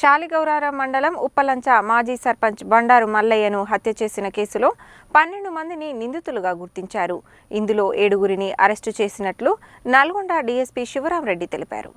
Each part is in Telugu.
శాలిగౌరారం మండలం ఉప్పలంచ మాజీ సర్పంచ్ బండారు మల్లయ్యను హత్య చేసిన కేసులో పన్నెండు మందిని నిందితులుగా గుర్తించారు. ఇందులో ఏడుగురిని అరెస్టు చేసినట్లు నల్గొండ డీఎస్పీ శివరాంరెడ్డి తెలిపారు.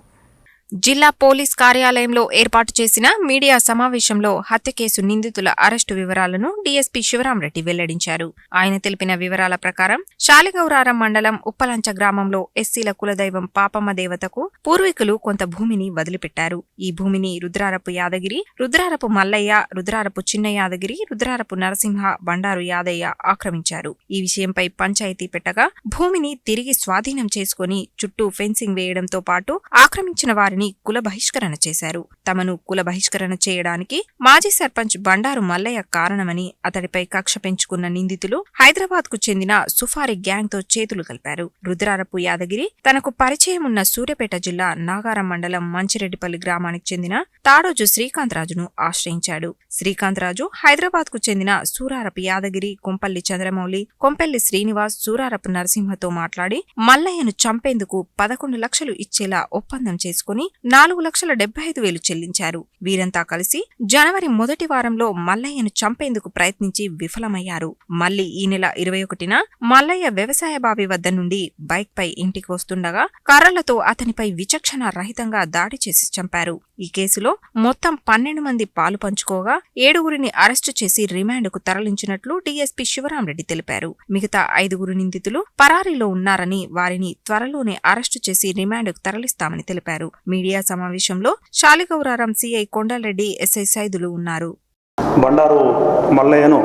జిల్లా పోలీస్ కార్యాలయంలో ఏర్పాటు చేసిన మీడియా సమావేశంలో హత్య కేసు నిందితుల అరెస్టు వివరాలను డీఎస్పీ శివరాంరెడ్డి వెల్లడించారు. ఆయన తెలిపిన వివరాల ప్రకారం శాలిగౌరారం మండలం ఉప్పలంచ గ్రామంలో ఎస్సీల కులదైవం పాపమ్మ దేవతకు పూర్వీకులు కొంత భూమిని వదిలిపెట్టారు. ఈ భూమిని రుద్రారపు యాదగిరి రుద్రారపు మల్లయ్య రుద్రారపు చిన్న యాదగిరి రుద్రారపు నరసింహ బండారు యాదయ్య ఆక్రమించారు. ఈ విషయంపై పంచాయతీ పెట్టగా భూమిని తిరిగి స్వాధీనం చేసుకుని చుట్టూ ఫెన్సింగ్ వేయడంతో పాటు ఆక్రమించిన వారిని కుల బహిష్కరణ చేశారు. తమను కుల బహిష్కరణ చేయడానికి మాజీ సర్పంచ్ బండారు మల్లయ్య కారణమని అతడిపై కక్ష పెంచుకున్న నిందితులు హైదరాబాద్కు చెందిన సుఫారి గ్యాంగ్తో చేతులు కలిపారు. రుద్రారపు యాదగిరి తనకు పరిచయం ఉన్న సూర్యాపేట జిల్లా నాగారం మండలం మంచిరెడ్డిపల్లి గ్రామానికి చెందిన తాడోజు శ్రీకాంత్ రాజును ఆశ్రయించాడు. శ్రీకాంత్ రాజు హైదరాబాద్కు చెందిన సూరారపు యాదగిరి కొంపల్లి చంద్రమౌళి కొంపెల్లి శ్రీనివాస్ సూరారపు నరసింహతో మాట్లాడి మల్లయ్యను చంపేందుకు పదకొండు లక్షలు ఇచ్చేలా ఒప్పందం చేసుకుని నాలుగు లక్షల డెబ్బై ఐదు వేలు చెల్లించారు. వీరంతా కలిసి జనవరి మొదటి వారంలో మల్లయ్యను చంపేందుకు ప్రయత్నించి విఫలమయ్యారు. మళ్ళీ ఈ నెల ఇరవై ఒకటిన మల్లయ్య వ్యవసాయ బావి వద్ద నుండి బైక్ పై ఇంటికి వస్తుండగా కర్రలతో అతనిపై విచక్షణ రహితంగా దాడి చేసి చంపారు. ఈ కేసులో మొత్తం పన్నెండు మంది పాలు పంచుకోగా ఏడుగురిని అరెస్టు చేసి రిమాండ్కు తరలించినట్లు డీఎస్పీ శివరామరెడ్డి తెలిపారు. మిగతా ఐదుగురు నిందితులు పరారీలో ఉన్నారని వారిని త్వరలోనే అరెస్టు చేసి రిమాండ్కు తరలిస్తామని తెలిపారు. మీడియా సమావేశంలో శాలిగౌరారం సిఐ కొండలరెడ్డి ఎస్ఐ సైదులు ఉన్నారు. బండారు మల్లయ్యను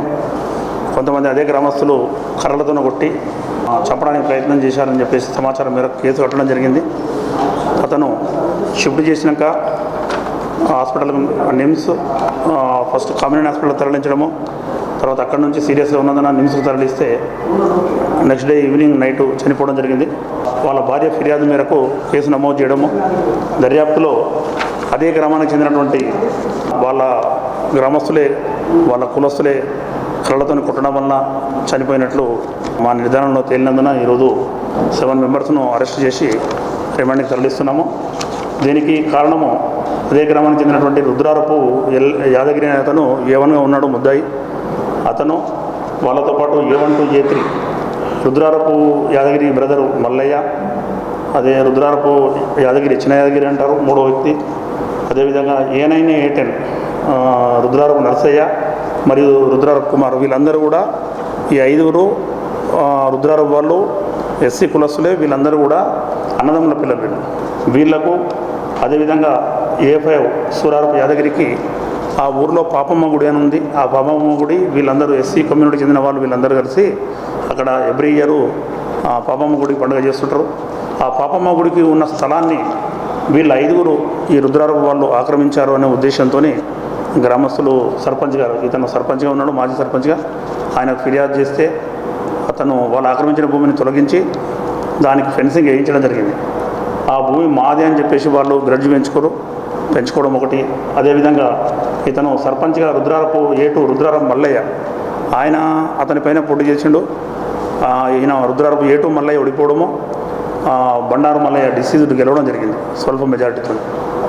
కొంతమంది అదే గ్రామస్తులు కర్రలతో కొట్టి చెప్పడానికి చంపడానికి ప్రయత్నం చేశారని చెప్పేసి సమాచారం మేరకు కేసు కట్టడం జరిగింది. అతను షిఫ్ట్ చేసినాక హాస్పిటల్ నిమ్స్ ఫస్ట్ కామినేట్ హాస్పిటల్ తరలించడము తర్వాత అక్కడ నుంచి సీరియస్గా ఉన్నదని నిమిషం తరలిస్తే నెక్స్ట్ డే ఈవినింగ్ నైట్ చనిపోవడం జరిగింది. వాళ్ళ భార్య ఫిర్యాదు మేరకు కేసు నమోదు చేయడము దర్యాప్తులో అదే గ్రామానికి చెందినటువంటి వాళ్ళ గ్రామస్తులే వాళ్ళ కులస్తులే కళ్ళతో కొట్టడం వలన చనిపోయినట్లు మా నిర్ధారణలో తేలినందున ఈరోజు సెవెన్ మెంబర్స్ను అరెస్ట్ చేసి రిమాండ్కి తరలిస్తున్నాము. దీనికి కారణము అదే గ్రామానికి చెందినటువంటి రుద్రారపు ఎల్ యాదగిరి నేతను అతను ఏవన్గా ఉన్నాడు ముద్దాయి. అతను వాళ్ళతో పాటు A one two A three Rudrarapu Yadagiri brother Mallaiah అదే రుద్రారపు యాదగిరి చిన్న యాదగిరి అంటారు మూడో వ్యక్తి. అదేవిధంగా A nine A ten Rudrarapu Narasaiah మరియు రుద్రారపు కుమార్. వీళ్ళందరూ కూడా ఈ ఐదుగురు రుద్రారపు వాళ్ళు ఎస్సీ కులస్తులే. వీళ్ళందరూ కూడా అన్నదమ్ముల పిల్లలు వీళ్ళకు అదేవిధంగా ఏ ఫైవ్ సూరారపు యాదగిరికి ఆ ఊర్లో పాపమ్మ గుడి అని ఉంది. ఆ పాపమ్మ గుడి వీళ్ళందరూ ఎస్సీ కమ్యూనిటీ చెందిన వాళ్ళు వీళ్ళందరూ కలిసి అక్కడ ఎవ్రీ ఇయర్ ఆ పాపమ్మ గుడి పండుగ చేస్తుంటారు. ఆ పాపమ్మ గుడికి ఉన్న స్థలాన్ని వీళ్ళ ఐదుగురు ఈ రుద్రారపు వాళ్ళు ఆక్రమించారు అనే ఉద్దేశంతో గ్రామస్తులు సర్పంచ్ గారు ఇతను సర్పంచ్గా ఉన్నాడు మాజీ సర్పంచ్గా. ఆయనకు ఫిర్యాదు చేస్తే అతను వాళ్ళు ఆక్రమించిన భూమిని తొలగించి దానికి ఫెన్సింగ్ వేయించడం జరిగింది. ఆ భూమి మాదే అని చెప్పేసి వాళ్ళు గ్రడ్జ్ పెంచుకోరు పెంచుకోవడం ఒకటి. అదేవిధంగా ఇతను సర్పంచ్గా రుద్రారపు ఏటు రుద్రారం మల్లయ్య. ఆయన అతని పైన పోటీ చేసిండు. ఈయన రుద్రారపు ఏటు మల్లయ్య ఓడిపోవడము బండారు మల్లయ్య డిసీజ్డ్ గెలవడం జరిగింది స్వల్ప మెజారిటీతో.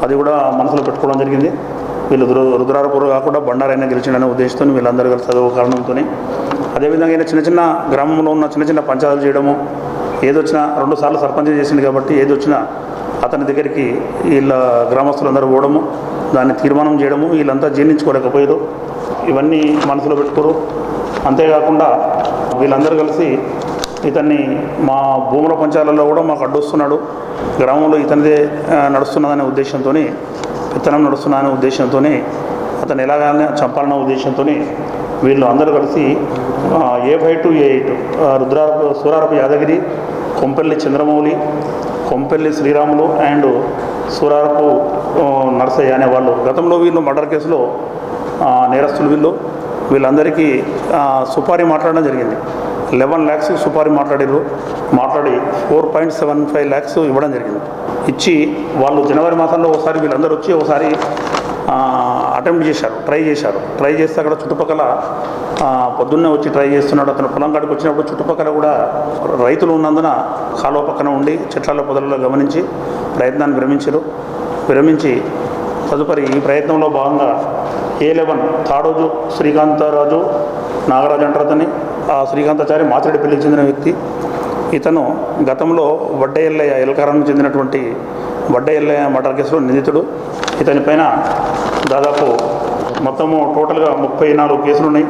అది కూడా మనసులో పెట్టుకోవడం జరిగింది. వీళ్ళు రుద్రారపు కాకుండా బండారైనా గెలిచిండనే ఉద్దేశంతో వీళ్ళందరూ కలిసి చదువు కారణంతో అదేవిధంగా ఈయన చిన్న చిన్న గ్రామంలో ఉన్న చిన్న చిన్న పంచాయతీలు చేయడము ఏదొచ్చినా రెండు సార్లు సర్పంచ్ చేసిండు కాబట్టి ఏదొచ్చినా అతని దగ్గరికి వీళ్ళ గ్రామస్తులందరూ పోవడము దాన్ని తీర్మానం చేయడము వీళ్ళంతా జీర్ణించుకోలేకపోయారు ఇవన్నీ మనసులో పెట్టుకోరు. అంతేకాకుండా వీళ్ళందరూ కలిసి ఇతన్ని మా భూముల పంచాలలో కూడా మాకు అడ్డొస్తున్నాడు. గ్రామంలో ఇతనిదే నడుస్తున్నదనే ఉద్దేశంతో విత్తనం నడుస్తున్నదనే ఉద్దేశంతో అతను ఎలాగైనా చంపాలన్న ఉద్దేశంతో వీళ్ళు అందరూ కలిసి A five to A eight Rudrarapu Surarapu Yadagiri Kompelli Chandramouli Kompelli Sriramulu and Surarapu Narsaiah Narasaiah అనే వాళ్ళు గతంలో వీళ్ళు మర్డర్ కేసులో నేరస్తులు వీళ్ళు. వీళ్ళందరికీ సుపారీ మాట్లాడడం జరిగింది. లెవెన్ ల్యాక్స్ సుపారీ మాట్లాడారు మాట్లాడి four point seven five lakhs ఇవ్వడం జరిగింది. ఇచ్చి వాళ్ళు జనవరి మాసంలో ఒకసారి వీళ్ళందరూ వచ్చి ఒకసారి అటెంప్ట్ చేశారు ట్రై చేశారు. ట్రై చేస్తే అక్కడ చుట్టుపక్కల పొద్దున్నే వచ్చి ట్రై చేస్తున్నాడు అతను పొలం కాడికి వచ్చినప్పుడు చుట్టుపక్కల కూడా రైతులు ఉన్నందున కాలువ పక్కన ఉండి చెట్ల పొదలలో గమనించి ప్రయత్నాన్ని విరమించారు. విరమించి తదుపరి ఈ ప్రయత్నంలో భాగంగా ఏ లెవెన్ తాడోజు శ్రీకాంతరాజు నాగరాజు అంటారు అతని ఆ శ్రీకాంతాచారి మాచిరెడ్డిపల్లికి చెందిన వ్యక్తి. ఇతను గతంలో వడ్డయల్లయ్య ఎల్కారానికి చెందినటువంటి వడ్డయల్లయ్య మర్డర్ కేసులో నిందితుడు. ఇతని పైన దాదాపు మొత్తము టోటల్గా ముప్పై నాలుగు కేసులు ఉన్నాయి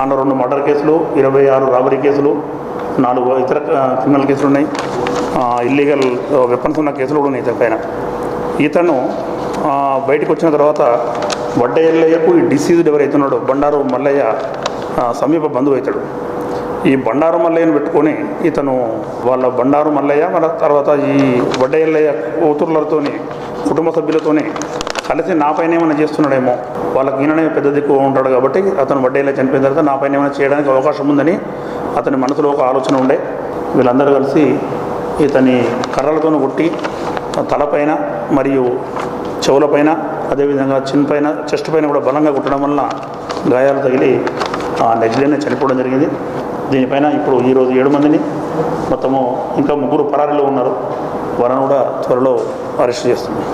అందులో రెండు మర్డర్ కేసులు ఇరవై ఆరు రాబరీ కేసులు నాలుగు ఇతర క్రిమినల్ కేసులు ఉన్నాయి ఇల్లీగల్ వెపన్స్ ఉన్న కేసులు కూడా ఉన్నాయి ఇతని పైన. ఇతను బయటకు వచ్చిన తర్వాత వడ్డయల్లయ్యకు ఈ డిసీజ్డ్ ఎవరైతున్నాడో బండారు మల్లయ్య సమీప బంధువు అవుతాడు ఈ బండారు మల్లయ్యను పెట్టుకొని ఇతను వాళ్ళ బండారు మల్లయ్య మన తర్వాత ఈ వడ్డయ్యల్లయ్య కూతుర్లతోని కుటుంబ సభ్యులతోని కలిసి నా పైన ఏమైనా చేస్తున్నాడేమో. వాళ్ళకి ఈయననే పెద్ద దిక్కు ఉంటాడు కాబట్టి అతను వడ్డేలా చనిపోయిన తర్వాత నా పైన ఏమైనా చేయడానికి అవకాశం ఉందని అతని మనసులో ఒక ఆలోచన ఉండే. వీళ్ళందరూ కలిసి ఇతని కర్రలతోనూ కొట్టి తలపైన మరియు చెవులపైన అదేవిధంగా చిన్ పైన చెస్ట్ పైన కూడా బలంగా కుట్టడం వలన గాయాలు తగిలి ఆ నెగ్లైన చనిపోవడం జరిగింది. దీనిపైన ఇప్పుడు ఈరోజు ఏడు మందిని మొత్తము ఇంకా ముగ్గురు పరారీలో ఉన్నారు. వారిని కూడా త్వరలో అరెస్ట్ చేస్తుంది